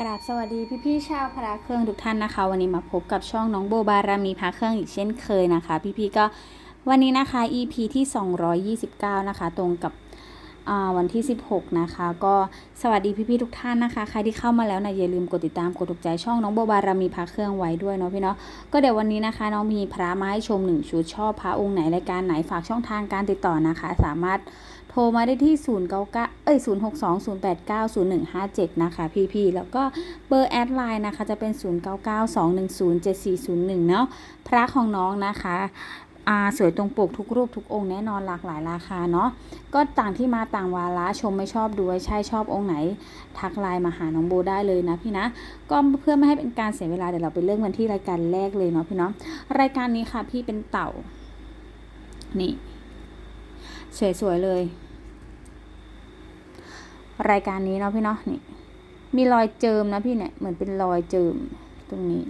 กราบสวัสดีพี่ๆชาวพระเครื่องทุกท่านนะคะ วันนี้มาพบกับช่องน้องโบบารามีพระเครื่องอีกเช่นเคยนะคะ พี่ๆก็วันนี้นะคะ EP ที่ 229 นะคะ ตรงกับวันที่ 16 นะคะ ก็สวัสดีพี่ๆทุกท่านนะคะ ใครที่เข้ามาแล้วนะอย่าลืมกดติดตามกดถูกใจช่องน้องโบบารามีพระเครื่องไว้ด้วยเนาะพี่เนาะก็เดี๋ยววันนี้นะคะ น้องมีพระมาให้ชมหนึ่งชุดชอบพระองค์ไหนรายการไหนฝากช่องทางการติดต่อนะคะ สามารถ ทรมาได้ที่ 0 9 9เอ้ย0 6 2 0 8 9 0 1 5 7 นะคะ พี่ๆ แล้วก็เบอร์แอดไลน์นะคะ จะเป็น 0 9 9 2 1 0 7 4 0 1 เนาะพระของน้องนะคะอาสวยตรงปกทุกรูปทุกองค์แน่นอนหลากหลายราคาเนาะก็ต่างที่มาต่างวาระชมไม่ชอบดูไว้ใช่ชอบองค์ไหน ทักไลน์มาหาน้องโบได้เลยนะพี่นะ ก็เพื่อไม่ให้เป็นการเสียเวลาเดี๋ยวเราไปเริ่มกันที่รายการแรกเลยเนาะพี่เนาะรายการนี้ค่ะพี่เป็นเต่า นี่ สวยๆเลย รายการนี้เนาะพี่เนาะนี่ มีรอยเจิมนะพี่เนี่ยเหมือนเป็นรอยเจิมตรงนี้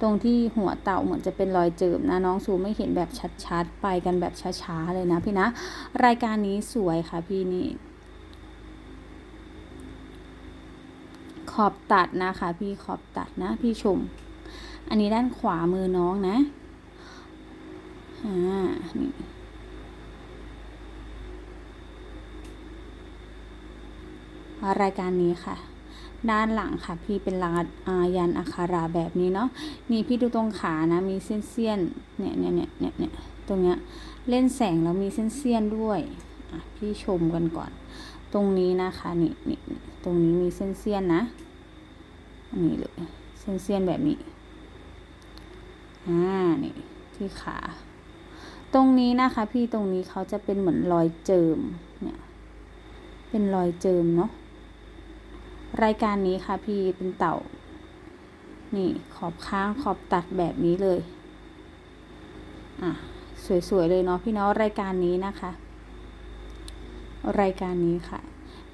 ตรงที่หัวเต่าเหมือนจะเป็นรอยเจิมนะน้องซูไม่เห็นแบบชัดๆไปกันแบบช้าๆเลยนะพี่นะ รายการนี้สวยค่ะพี่นี่ขอบตัดนะคะพี่ขอบตัดนะพี่ชม อันนี้ด้านขวามือน้องนะ อ่า นี่ รายการนี้ค่ะ ด้านหลังค่ะ พี่เป็นลาดอายันอัคาราแบบนี้เนาะนี่พี่ดูตรงขานะ มีเส้นเสี้ยนเนี่ยเนี่ยเนี่ยเนี่ยเนี่ยตรงเนี้ยเล่นแสงแล้วมีเส้นเสี้ยนด้วยพี่ชมกันก่อน ตรงนี้นะคะนี่นี่ตรงนี้มีเส้นเสี้ยนนะนี่เลยเส้นเสี้ยนแบบนี้อ่านี่ที่ขา ตรงนี้นะคะ พี่ตรงนี้เขาจะเป็นเหมือนรอยเจิมเนี่ยเป็นรอยเจิมเนาะ รายการนี้ค่ะพี่เป็นเต่า นี่ขอบข้างขอบตัดแบบนี้เลย อะ สวยๆเลยเนาะพี่เนาะรายการนี้นะคะ รายการนี้ค่ะ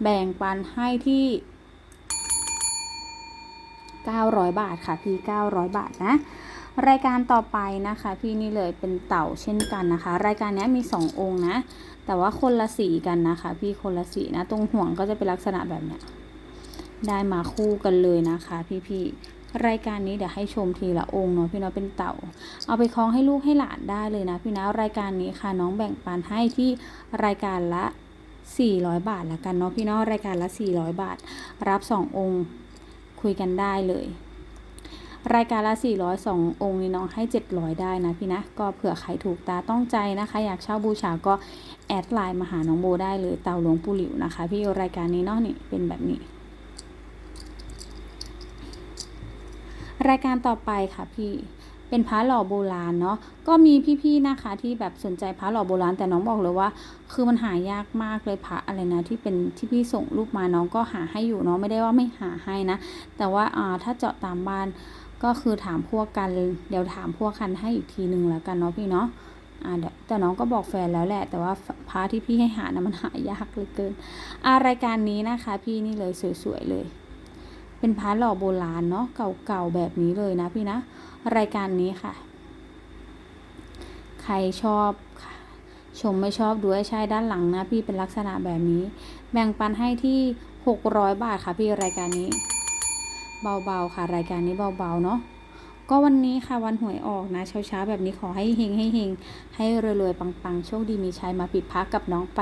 แบ่งปันให้ที่900 บาทค่ะพี่ 900 บาทนะ รายการต่อไปนะคะ พี่นี่เลยเป็นเต่าเช่นกันนะคะ รายการนี้มี 2 องค์นะ แต่ว่าคนละสีกันนะคะ พี่คนละสีนะ ตรงห่วงก็จะเป็นลักษณะแบบเนี้ย ได้มาคู่กันเลยนะคะพี่ๆรายการนี้เดี๋ยวให้ชมทีละองค์เนาะพี่เนาะเป็นเต่า เอาไปคล้องให้ลูกให้หลานได้เลยนะพี่นะรายการนี้ค่ะน้องแบ่งปันให้ที่รายการละ 400 บาทละกันเนาะพี่เนาะรายการละ 400 บาท รับ 2 องค์คุยกันได้เลย รายการละ 400 2องค์นี้น้องให้ 700 ได้นะพี่นะก็เผื่อใครถูกตาต้องใจนะคะ อยากเช่าบูชาก็แอดไลน์มาหาน้องโบได้เลยเต่าหลวงปู่หลิวนะคะ พี่รายการนี้เนาะนี่เป็นแบบนี้ รายการต่อไปค่ะพี่เป็นพระหล่อโบราณเนาะก็มีพี่ๆนะคะที่แบบสนใจพระหล่อโบราณแต่น้องบอกเลยว่า คือมันหายากมากเลยพระอะไรนะที่เป็นที่พี่ส่งรูปมาน้องก็หาให้อยู่เนาะไม่ได้ว่าไม่หาให้นะ แต่ว่าอ่าถ้าเจาะตามบ้านก็คือถามพวกกันเดี๋ยวถามพวกกันให้อีกทีหนึ่งแล้วกันเนาะพี่เนาะอ่าเดี๋ยวแต่น้องก็บอกแฟนแล้วแหละ แต่ว่าพระที่พี่ให้หานะมันหายากเหลือเกินอ่ารายการนี้นะคะ พี่นี่เลยสวยๆเลย เป็นพระหล่อโบราณเนาะเก่าๆแบบนี้เลยนะพี่นะ รายการนี้ค่ะ ใครชอบค่ะชมไม่ชอบดูให้ใช่ด้านหลังนะพี่เป็นลักษณะแบบนี้ แบ่งปันให้ที่ 600 บาทค่ะพี่รายการนี้ เบาๆค่ะ รายการนี้เบาๆเนาะก็วันนี้ค่ะวันหวยออกนะเช้าๆแบบนี้ขอให้เฮงให้เฮงให้รวยๆปังๆโชคดีมีชัยมาปิดพักกับน้องไป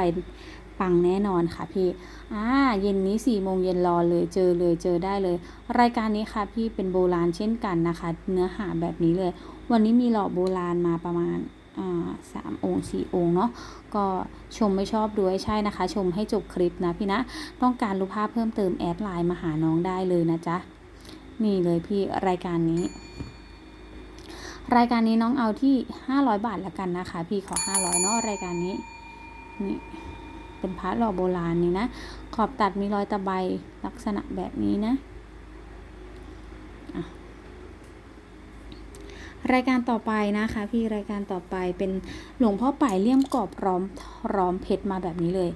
ปังแน่นอนค่ะพี่อ่าเย็นนี้สี่โมงเย็นรอเลยเจอเลยเจอได้เลย รายการนี้ค่ะพี่เป็นโบราณเช่นกันนะคะ เนื้อหาแบบนี้เลย วันนี้มีหล่อโบราณมาประมาณอ่าสามองค์สี่องค์เนาะก็ชมไม่ชอบด้วยใช่นะคะ ชมให้จบคลิปนะพี่นะ ต้องการรูปภาพเพิ่มเติมแอดไลน์มาหาน้องได้เลยนะจ๊ะ นี่เลยพี่รายการนี้ รายการนี้น้องเอาที่ 500 บาทละกันนะคะ พี่ขอ 500เนาะรายการนี้นี่ เป็นพระหล่อโบราณนี่นะ ขอบตัดมีรอยตะไบลักษณะแบบนี้นะรายการต่อไปนะคะพี่รายการต่อไปเป็นหลวงพ่อป่ายเลี่ยมกรอบร้อมร้อมเพชรมาแบบนี้เลย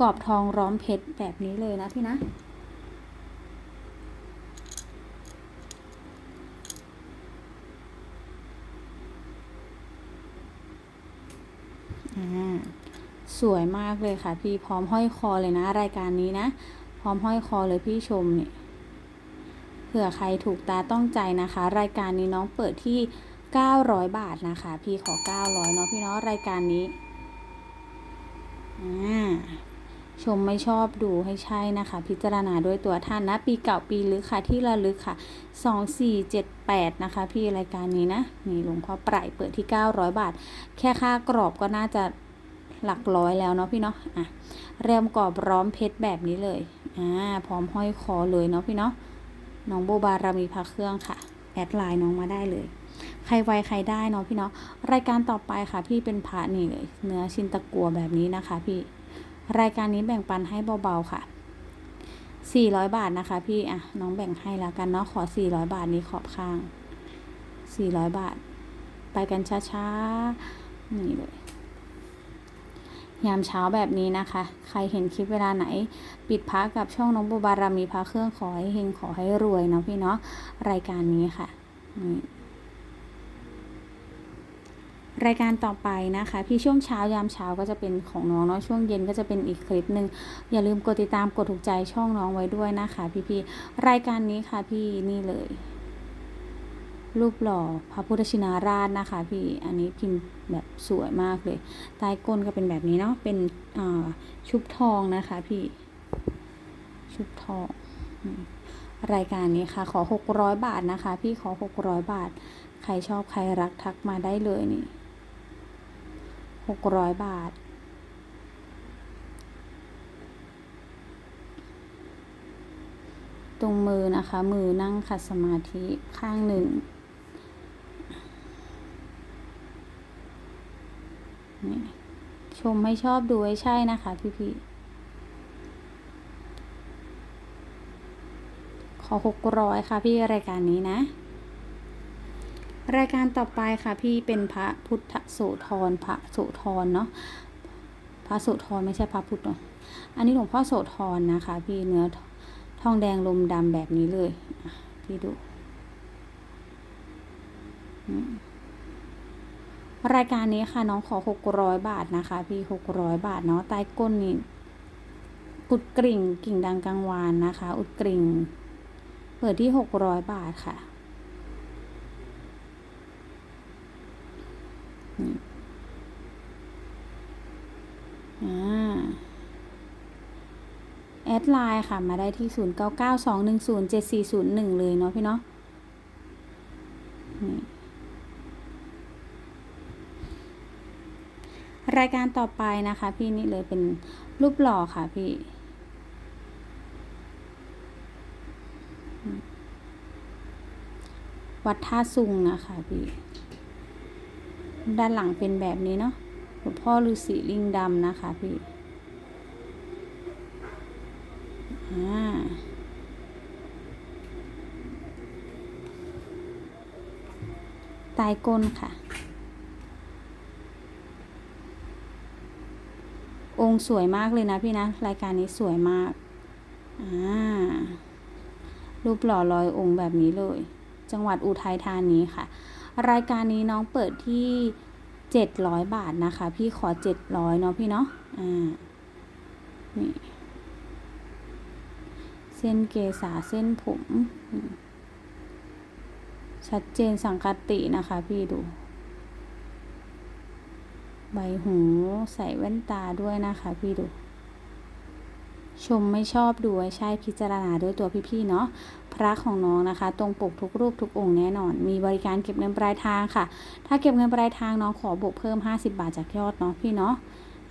กรอบทองร้อมเพชรแบบนี้เลยนะพี่นะ อ่า สวยมากเลยค่ะ พี่พร้อมห้อยคอเลยนะ รายการนี้นะ พร้อมห้อยคอเลยพี่ชมเนี่ยเผื่อใครถูกตาต้องใจนะคะ รายการนี้น้องเปิดที่ 900 บาทนะคะ พี่ขอ 900 เนาะพี่เนาะรายการนี้อ่าชมไม่ชอบดูให้ใช่นะคะ พิจารณาด้วยตัวท่านนะ ปีเก่าปีลึกค่ะที่ระลึกค่ะ 2478 นะคะ พี่รายการนี้นะ นี่หลวงพ่อปรายเปิดที่ 900 บาท แค่ค่ากรอบก็น่าจะ หลักร้อยแล้วเนาะพี่เนาะอะเรียมกรอบร้อมเพชรแบบนี้เลยอ่าพร้อมห้อยคอเลยเนาะพี่เนาะน้องโบบารามีพักเครื่องค่ะ แอดไลน์น้องมาได้เลย ใครไวใครได้เนาะพี่เนาะรายการต่อไปค่ะพี่เป็นพระนี่เลยเนื้อชินตะกัวแบบนี้นะคะ พี่รายการนี้แบ่งปันให้เบาๆค่ะ400 บาทนะคะ พี่อะน้องแบ่งให้แล้วกันเนาะขอ 400 บาทนี้ขอบข้าง 400 บาท ไปกันช้าๆนี่เลย ยามเช้าแบบนี้นะคะ ใครเห็นคลิปเวลาไหน ปิดพักกับช่องน้องโบบารามีพระเครื่องขอให้เฮงขอให้รวยเนาะพี่เนาะรายการนี้ค่ะนี่รายการต่อไปนะคะ พี่ช่วงเช้ายามเช้าก็จะเป็นของน้องเนาะช่วงเย็นก็จะเป็นอีกคลิปหนึ่งอย่าลืมกดติดตามกดถูกใจช่องน้องไว้ด้วยนะคะ พี่ๆรายการนี้ค่ะพี่นี่เลย รูปหล่อพระพุทธชินราชนะคะพี่อันนี้พิมพ์แบบสวยมากเลยใต้ก้นก็เป็นแบบนี้เนาะเป็นชุบทองนะคะพี่ชุบทองรายการนี้ค่ะ ขอ 600 บาทนะคะ พี่ขอ 600 บาท ใครชอบใครรักทักมาได้เลยนี่ 600 บาท ตรงมือนะคะ มือนั่งขัดสมาธิข้างหนึ่ง ชมไม่ชอบดูให้ใช่นะคะพี่ๆขอ600ค่ะพี่รายการนี้นะ รายการต่อไปค่ะพี่เป็นพระพุทธโสธรพระโสธรเนาะพระโสธรไม่ใช่พระพุทธเนาะอันนี้หลวงพ่อโสธรนะคะ พี่เนื้อทองแดงลมดำแบบนี้เลย พี่ดู รายการนี้ค่ะน้องขอหกร้อยบาทนะคะ พี่หกร้อยบาทเนาะใต้ก้นนี่อุดกริ่งกิ่งดังกลางวานนะคะ อุดกริ่ง เปิดที่หกร้อยบาทค่ะอ่าแอดไลน์ค่ะมาได้ที่ 0 9 9 2 1 0 7 4 0 1 เลยเนาะพี่เนาะนี่ รายการต่อไปนะคะ พี่นี่เลยเป็นรูปหล่อค่ะพี่ วัดท่าซุงนะคะพี่ ด้านหลังเป็นแบบนี้เนาะหลวงพ่อฤาษีลิงดำนะคะพี่อ่าใต้ก้นค่ะ งสวยมากเลยนะพี่นะ รายการนี้สวยมาก อ่า รูปหล่อลอยองค์แบบนี้เลย จังหวัดอุทัยธานีค่ะ รายการนี้น้องเปิดที่ 700 บาทนะคะ พี่ขอ 700เนาะพี่เนาะ อ่า นี่ เส้นเกษาเส้นผมอืมชัดเจนสังคตินะคะพี่ดู ใบหูใส่แว่นตาด้วยนะคะพี่ดู ชมไม่ชอบดูไว้ใช่พิจารณาด้วยตัวพี่ๆเนาะพระของน้องนะคะ ตรงปกทุกรูปทุกองค์แน่นอน มีบริการเก็บเงินปลายทางค่ะ ถ้าเก็บเงินปลายทางน้องขอบวกเพิ่ม 50 บาทจากยอดเนาะพี่เนาะ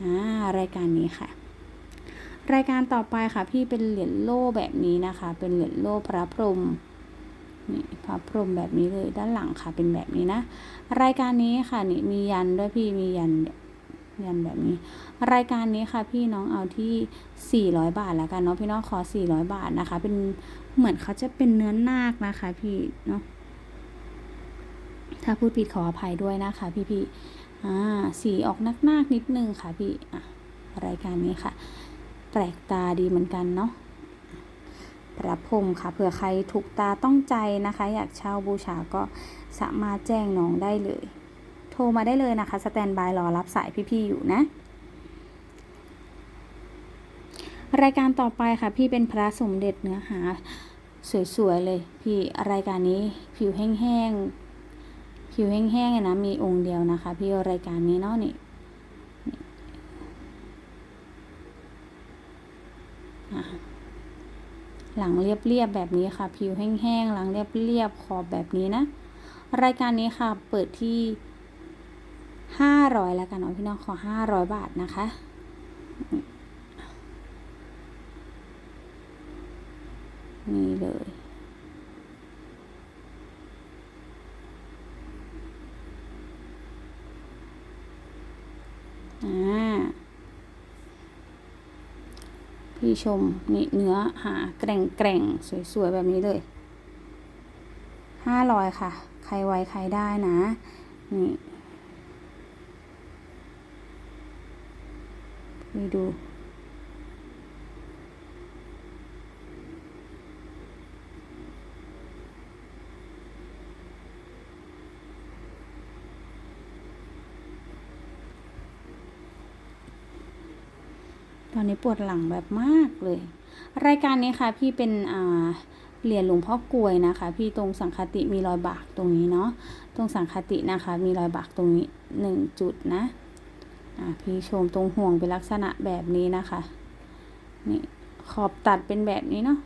อ่ารายการนี้ค่ะรายการต่อไปค่ะพี่เป็นเหรียญโล่แบบนี้นะคะ เป็นเหรียญโล่พระพรหม นี่พระพรหมแบบนี้เลยด้านหลังค่ะเป็นแบบนี้นะ รายการนี้ค่ะนี่มียันด้วยพี่มียันเนี่ยยันแบบนี้ รายการนี้ค่ะพี่น้องเอาที่ 400 บาทแล้วกันเนาะพี่น้องขอ 400 บาทนะคะ เป็นเหมือนเขาจะเป็นเนื้อนาคนะคะ พี่เนาะถ้าพูดผิดขออภัยด้วยนะคะ พี่พี่ๆอ่าสีออกนักนาคนิดนึงค่ะพี่อะรายการนี้ค่ะ แปลกตาดีเหมือนกันเนาะ ระพรมค่ะเผื่อใครถูกตาต้องใจนะคะ อยากเช่าบูชาก็สามารถแจ้งน้องได้เลย โทรมาได้เลยนะคะสแตนบายรอรับสายพี่ๆอยู่นะรายการต่อไปค่ะ พี่เป็นพระสมเด็จเนื้อหา สวย ๆ เลย พี่รายการนี้ผิวแห้งๆผิวแห้งๆนะมีองค์เดียวนะคะ พี่รายการนี้เนาะนี่อะ หลังเรียบๆแบบนี้ค่ะ ผิวแห้งๆหลังเรียบๆขอบแบบนี้นะ รายการนี้ค่ะเปิดที่ห้าร้อยแล้วกันเนาะพี่น้องขอห้าร้อยบาทนะคะนี่เลย อ่า พี่ชมนี่เนื้อหาแกร่งแกร่งๆสวยๆ แบบนี้เลยห้าร้อยค่ะ ใครไวใครได้นะ นี่พี่ดู ต อนนี้ปวดหลังแบบมากเลย รายการนี้ค่ะพี่เป็นอ่าเหรียญหลวงพ่อกลวยนะคะ พี่ตรงสังคติมีรอยบากตรงนี้เนาะตรงสังคตินะคะ มีรอยบากตรงนี้หนึ่งจุดนะอ่าพี่ชมตรงห่วงเป็นลักษณะแบบนี้นะคะนี่ขอบตัดเป็นแบบนี้เนาะ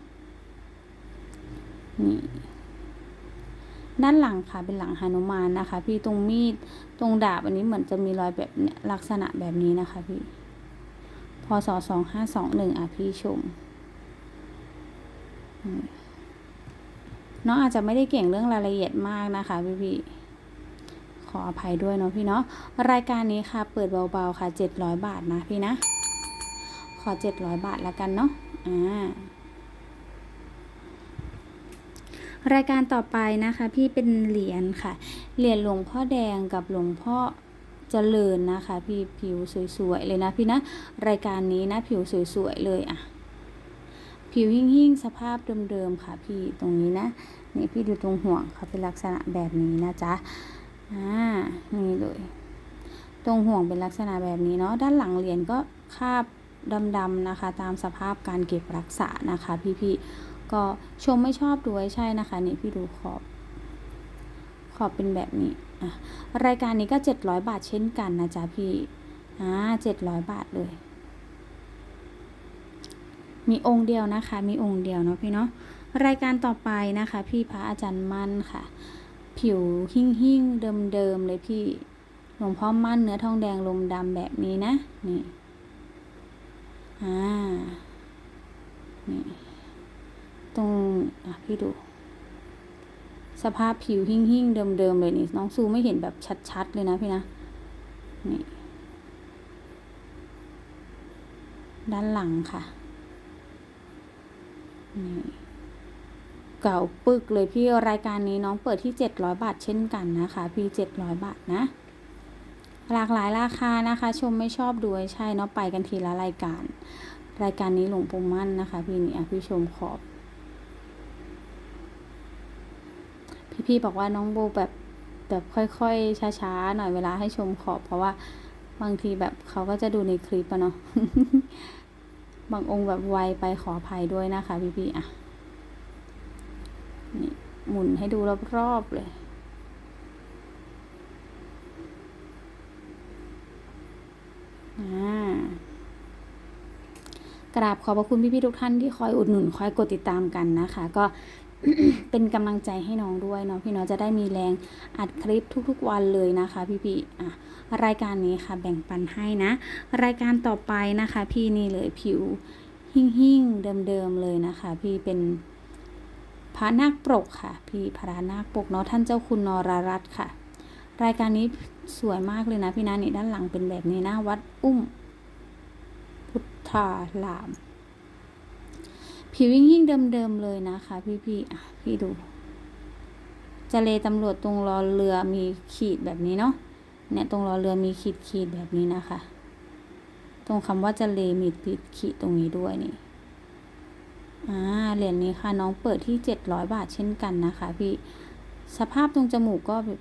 นี่ด้านหลังค่ะเป็นหลังหนุมานนะคะ พี่ตรงมีดตรงดาบอันนี้เหมือนจะมีรอยแบบเนี้ยลักษณะแบบนี้นะคะพี่ ศสองห้าสองหนึ่งอะพี่ชมอืมน้องอาจจะไม่ได้เก่งเรื่องรายละเอียดมากนะคะพี่พี่ๆขออภัยด้วยเนาะพี่เนาะรายการนี้ค่ะเปิดเบาๆค่ะเจ็ดร้อยบาทนะพี่นะ ขอเจ็ดร้อยบาทแล้วกันเนาะอ่ารายการต่อไปนะคะ พี่เป็นเหรียญค่ะ เหรียญหลวงพ่อแดงกับหลวงพ่อ เจริญนะคะ พี่ผิวสวยๆเลยนะพี่นะ รายการนี้นะผิวสวยๆเลยอะผิวหิ่งๆ สภาพเดิมๆค่ะ พี่ตรงนี้นะนี่พี่ดูตรงห่วงเขาเป็นลักษณะแบบนี้นะจ๊ะอ่านี่เลย ตรงห่วงเป็นลักษณะแบบนี้เนาะด้านหลังเหรียญก็คาบดำๆนะคะ ตามสภาพการเก็บรักษานะคะ พี่ๆก็ชมไม่ชอบด้วยใช่นะคะนี่พี่ดูขอบ ขอบเป็นแบบนี้ รายการนี้ก็ 700 บาทเช่นกันนะจ๊ะพี่อ่า700บาทเลย มีองค์เดียวนะคะ มีองค์เดียวเนาะพี่เนาะรายการต่อไปนะคะ พี่พระอาจารย์มั่นค่ะ ผิวหิ่งหิ่งเดิมเดิมเลยพี่หลวงพ่อมั่นเนื้อทองแดงลมดำแบบนี้นะนี่อ่านี่ตรงอะพี่ดู สภาพผิวหิ่งหิ่งเดิมเดิมๆ เลยนี่ น้องซูไม่เห็นแบบชัดๆ เลยนะพี่นะ นี่ ด้านหลังค่ะ นี่ เก่าปึกเลยพี่รายการนี้น้องเปิดที่ 700 บาทเช่นกันนะคะ พี่ 700 บาทนะ หลากหลายราคานะคะ ชมไม่ชอบดูให้ใช่เนาะไปกันทีละรายการ รายการนี้หลวงปู่มั่นนะคะ พี่นี่อะพี่ชมขอบ พี่ๆบอกว่าน้องโบแบบแบบค่อยๆช้าๆหน่อยเวลาให้ชมขอบ เพราะว่าบางทีแบบเขาก็จะดูในคลิปอะเนาะบางองค์แบบไวไปขออภัยด้วยนะคะพี่ๆอะนี่หมุนให้ดูรอบๆเลยอ่ากราบขอบพระคุณพี่ๆทุกท่านที่คอยอุดหนุนคอยกดติดตามกันนะคะ ก็ เป็นกำลังใจให้น้องด้วยเนาะพี่เนาะจะได้มีแรงอัดคลิปทุกๆวันเลยนะคะ พี่ๆอะรายการนี้ค่ะแบ่งปันให้นะ รายการต่อไปนะคะ พี่นี่เลยผิวหิ่งๆเดิมๆเลยนะคะ พี่เป็นพระนาคปกค่ะ พี่พระนาคปกเนาะท่านเจ้าคุณนรรัตน์ค่ะ รายการนี้สวยมากเลยนะพี่นะนี่ด้านหลังเป็นแบบนี้นะวัดอุ้ม พุทธาราม ผิวยิ่งยิ่งเดิมๆเลยนะคะ พี่ๆอะพี่ดูจะเลตำรวจตรงรอเรือมีขีดแบบนี้เนาะเนี่ยตรงรอเรือมีขีดขีดแบบนี้นะคะ ตรงคำว่าจะเลมีติดขีดตรงนี้ด้วยนี่อ่าเหรียญนี้ค่ะน้องเปิดที่เจ็ดร้อยบาทเช่นกันนะคะ พี่สภาพตรงจมูกก็แบบ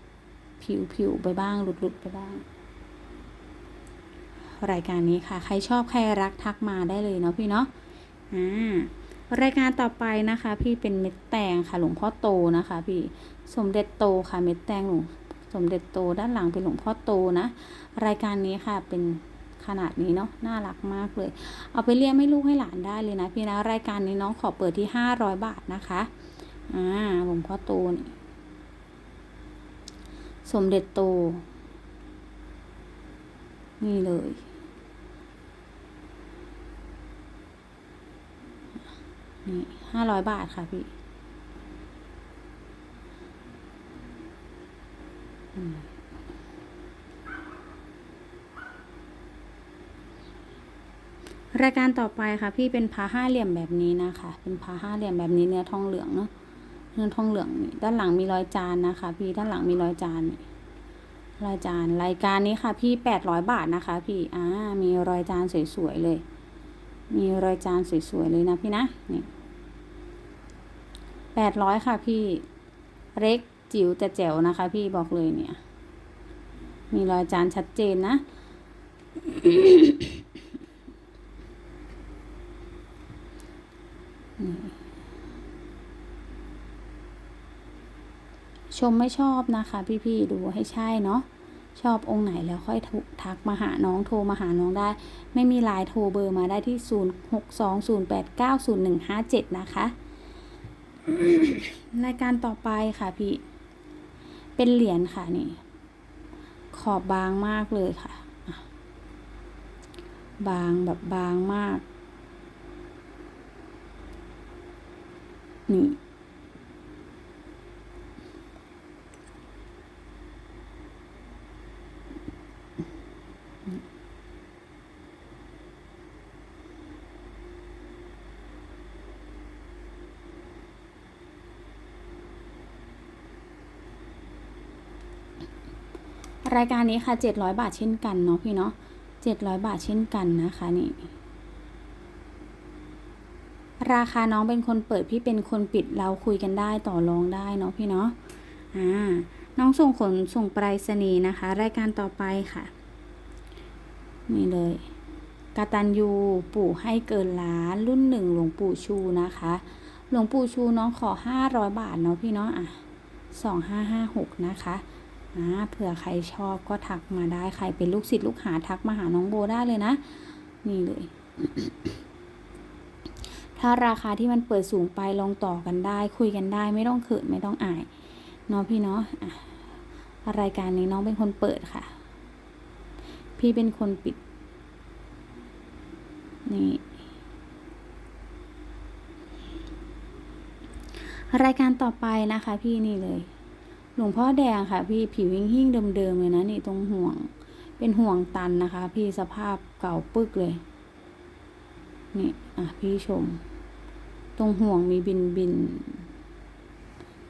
ผิวไปบ้างหลุดๆไปบ้าง รายการนี้ค่ะ ใครชอบใครรักทักมาได้เลยเนาะพี่เนาะอ่า รายการต่อไปนะคะ พี่เป็นเม็ดแตงค่ะ หลวงพ่อโตนะคะ พี่สมเด็จโตค่ะเม็ดแตงหลวงสมเด็จโตด้านหลังเป็นหลวงพ่อโตนะ รายการนี้ค่ะเป็นขนาดนี้เนาะน่ารักมากเลย เอาไปเลี้ยงให้ลูกให้หลานได้เลยนะพี่นะรายการนี้น้องขอเปิดที่ห้าร้อยบาทนะคะอ่าหลวงพ่อโตนี่สมเด็จโต นี่เลย นี่ห้าร้อยบาทค่ะพี่รายการต่อไปค่ะ พี่เป็นพาห้าเหลี่ยมแบบนี้นะคะ เป็นพาห้าเหลี่ยมแบบนี้เนื้อทองเหลืองเนาะเนื้อทองเหลืองนี่ด้านหลังมีรอยจานนะคะ พี่ด้านหลังมีรอยจานนี่รอยจานรายการนี้ค่ะ พี่แปดร้อยบาทนะคะ พี่อ่ามีรอยจานสวยๆเลย มีรอยจานสวยๆเลยนะพี่นะนี่ ร้อยค่ะพี่ เล็กจิ๋วแต่แจ๋วนะคะ พี่บอกเลยเนี่ย มีรอยจานชัดเจนนะ ชมไม่ชอบนะคะ พี่ๆดูให้ใช่เนาะชอบองค์ไหนแล้วค่อยทักมาหาน้องโทรมาหาน้องได้ ไม่มีไลน์โทรเบอร์มาได้ที่ 0620890157 นะคะ รายการต่อไปค่ะพี่ เป็นเหรียญค่ะนี่ ขอบบางมากเลยค่ะ บางแบบบางมาก นี่ รายการนี้ค่ะ 700 บาทเช่นกันเนาะพี่เนาะ700 บาทเช่นกันนะคะนี่ ราคาน้องเป็นคนเปิดพี่เป็นคนปิดเราคุยกันได้ต่อรองได้เนาะพี่เนาะอ่าน้องส่งขนส่งไปรษณีย์นะคะ รายการต่อไปค่ะ นี่เลยกาตันยูปู่ให้เกินล้านรุ่นหนึ่งหลวงปู่ชูนะคะ หลวงปู่ชูน้องขอ 500 บาทเนาะพี่เนาะอะ2556 นะคะ อ่าเผื่อใครชอบก็ทักมาได้ใครเป็นลูกศิษย์ลูกหาทักมาหาน้องโบได้เลยนะ นี่เลย ถ้าราคาที่มันเปิดสูงไปลองต่อกันได้ คุยกันได้ไม่ต้องเขินไม่ต้องอายเนาะพี่เนาะรายการนี้น้องเป็นคนเปิดค่ะ พี่เป็นคนปิด นี่รายการต่อไปนะคะพี่นี่เลย หลวงพ่อแดงค่ะ พี่ผิวหิ้งหิ้งเดิมๆเลยนะนี่ตรงห่วง เป็นห่วงตันนะคะ พี่สภาพเก่าปึกเลย นี่อะพี่ชม ตรงห่วงมีบินบิน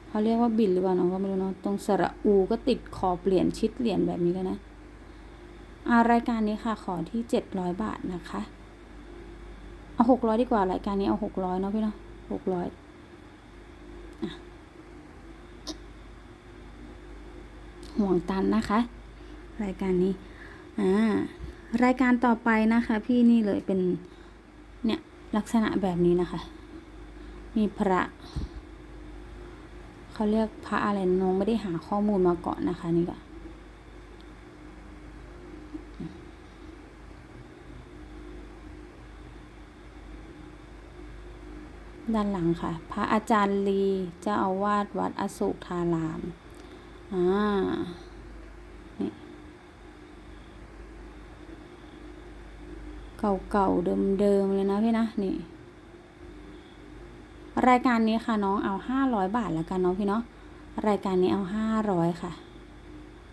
เขาเรียกว่าบินหรือเปล่าน้องก็ไม่รู้เนาะตรงสระอูก็ติดคอเปลี่ยนชิดเหรียญแบบนี้แล้วนะอารายการนี้ค่ะ ขอที่เจ็ดร้อยบาทนะคะ เอาหกร้อยดีกว่ารายการนี้เอาหกร้อยเนาะพี่เนาะหกร้อย ห่วงตันนะคะ รายการนี้อ่ารายการต่อไปนะคะ พี่นี่เลยเป็นเนี่ยลักษณะแบบนี้นะคะ มีพระเขาเรียกพระอะไรน้องไม่ได้หาข้อมูลมาก่อนนะคะนี่ก็ด้านหลังค่ะ พระอาจารย์ลีเจ้าอาวาสวัดอโศกธาราม อ่านี่เก่าๆเดิมๆเลยนะพี่นะนี่ รายการนี้ค่ะน้องเอาห้าร้อยบาทแล้วกันเนาะพี่เนาะรายการนี้เอาห้าร้อยค่ะ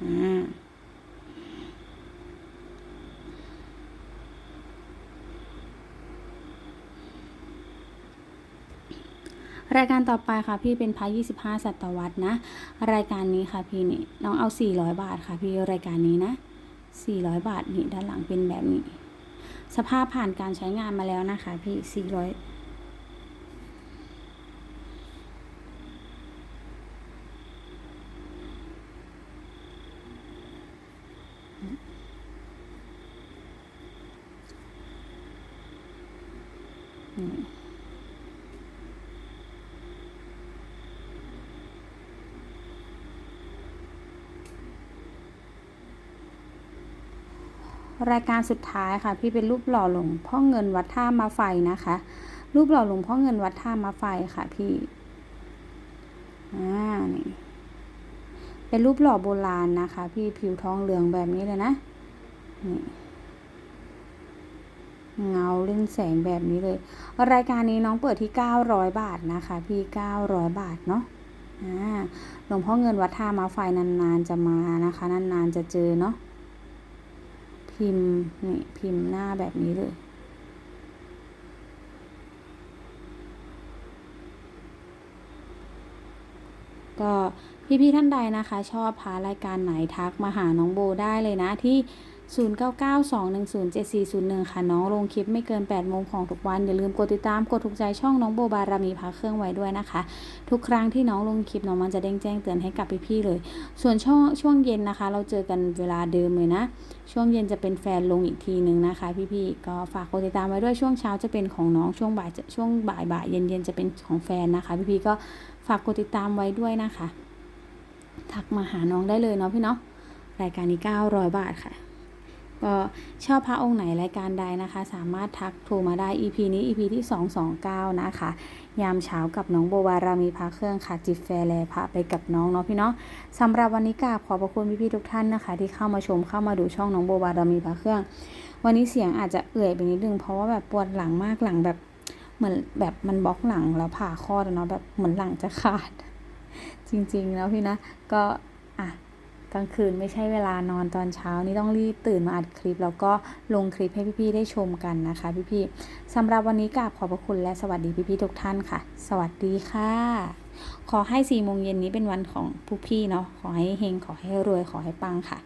อ่า รายการต่อไปค่ะพี่เป็นพระ25ศตวรรษนะ รายการนี้ค่ะพี่นี่น้องเอา 400 บาทค่ะพี่รายการนี้นะ 400 บาทนี่ด้านหลังเป็นแบบนี้ สภาพผ่านการใช้งานมาแล้วนะคะพี่ 400 รายการสุดท้ายค่ะ พี่เป็นรูปหล่อหลวงพ่อเงินวัดท่ามาไฟนะคะ รูปหล่อหลวงพ่อเงินวัดท่ามาไฟค่ะพี่อ่านี่เป็นรูปหล่อโบราณนะคะ พี่ผิวทองเหลืองแบบนี้เลยนะนี่เงาเล่นแสงแบบนี้เลย รายการนี้น้องเปิดที่ 900 บาทนะคะ พี่ 900 บาทเนาะอ่าหลวงพ่อเงินวัดท่ามาไฟนานๆจะมานะคะ นานๆจะเจอเนาะ พิมพ์นี่พิมพ์หน้าแบบนี้เลย ก็พี่ๆท่านใดนะคะ ชอบพารายการไหนทักมาหาน้องโบได้เลยนะที่ 0992107401 ค่ะน้องลงคลิปไม่เกิน8โมงของทุกวัน อย่าลืมกดติดตามกดถูกใจช่องน้องโบบารามีพาเครื่องไว้ด้วยนะคะ ทุกครั้งที่น้องลงคลิปน้องมันจะเด้งแจ้งเตือนให้กับพี่ๆเลย ส่วนช่วงช่วงเย็นนะคะ เราเจอกันเวลาเดิมเลยนะ ช่วงเย็นจะเป็นแฟนลงอีกทีหนึ่งนะคะ พี่ๆก็ฝากกดติดตามไว้ด้วยช่วงเช้าจะเป็นของน้องช่วงบ่ายช่วงบ่ายบ่ายเย็นเย็นๆจะเป็นของแฟนนะคะ พี่ๆก็ฝากกดติดตามไว้ด้วยนะคะ ทักมาหาน้องได้เลยเนาะพี่เนาะรายการนี้900บาทค่ะ ก็ชอบพระองค์ไหนรายการใดนะคะ สามารถทักโทรมาได้ EP นี้ EP ที่ 229 นะคะ ยามเช้ากับน้องโบวารามีพระเครื่องค่ะ จิบแฟแลพระไปกับน้องเนาะพี่เนาะสำหรับวันนี้กราบขอบพระคุณพี่ๆทุกท่านนะคะ ที่เข้ามาชมเข้ามาดูช่องน้องโบวารามีพระเครื่อง วันนี้เสียงอาจจะเอื่อยไปนิดนึงเพราะว่าแบบปวดหลังมากหลังแบบเหมือนแบบมันบล็อกหลังแล้วผ่าคลอเนาะแบบเหมือนหลังจะขาด จริง ๆ แล้วพี่นะก็อะ กลางคืนไม่ใช่เวลานอนตอนเช้านี่ต้องรีบตื่นมาอัดคลิป แล้วก็ลงคลิปให้พี่ๆได้ชมกันนะคะพี่ๆสำหรับวันนี้กราบขอบพระคุณและสวัสดีพี่ๆทุกท่านค่ะ สวัสดีค่ะ ขอให้สี่โมงเย็นนี้เป็นวันของผู้พี่เนาะขอให้เฮงขอให้รวยขอให้ปังค่ะ